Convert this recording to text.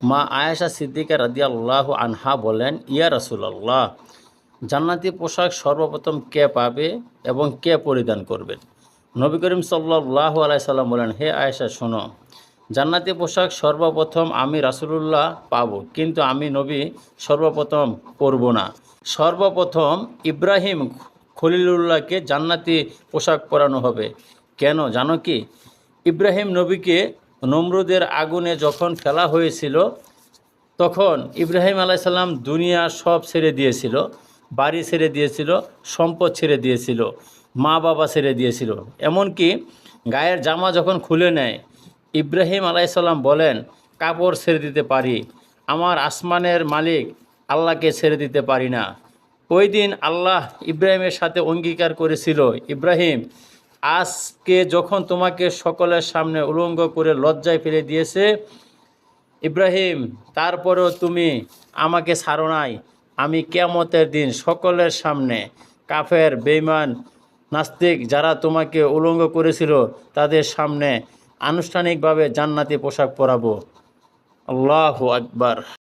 মা আয়েশা সিদ্দিকা রাদিয়াল্লাহ আনহা বলেন, ইয়া রাসূলুল্লাহ, জান্নাতি পোশাক সর্বপ্রথম কে পাবে এবং কে পরিধান করবেন নবী করিম সাল্লাহ আলাইসাল্লাম বলেন, হে আয়েশা, শোনো, জান্নাতি পোশাক সর্বপ্রথম আমি রাসূলুল্লাহ পাবো, কিন্তু আমি নবী সর্বপ্রথম পরব না। সর্বপ্রথম ইব্রাহিম খলিলুল্লাহকে জান্নাতি পোশাক পরানো হবে। কেন? জানো কি? ইব্রাহিম নবীকে নমরুদের আগুনে যখন ফেলা হয়েছিল, তখন ইব্রাহিম আলাইসাল্লাম দুনিয়া সব ছেড়ে দিয়েছিল, বাড়ি ছেড়ে দিয়েছিল, সম্পদ ছেড়ে দিয়েছিল, মা বাবা ছেড়ে দিয়েছিল। এমনকি গায়ের জামা যখন খুলে নেয়, ইব্রাহিম আলাইসাল্লাম বলেন, কাপড় ছেড়ে দিতে পারি, আমার আসমানের মালিক আল্লাহকে ছেড়ে দিতে পারি না। ওই দিন আল্লাহ ইব্রাহিমের সাথে অঙ্গীকার করেছিল, ইব্রাহিম আজকে যখন তোমাকে সকলের সামনে উলঙ্গ করে লজ্জায় ফেলে দিয়েছে, ইব্রাহিম, তারপরেও তুমি আমাকে ছাড়ো নাই। আমি কেয়ামতের দিন সকলের সামনে কাফের বেইমান নাস্তিক যারা তোমাকে উলঙ্গ করেছিল, তাদের সামনে আনুষ্ঠানিকভাবে জান্নাতি পোশাক পরাবো। আল্লাহ আকবার।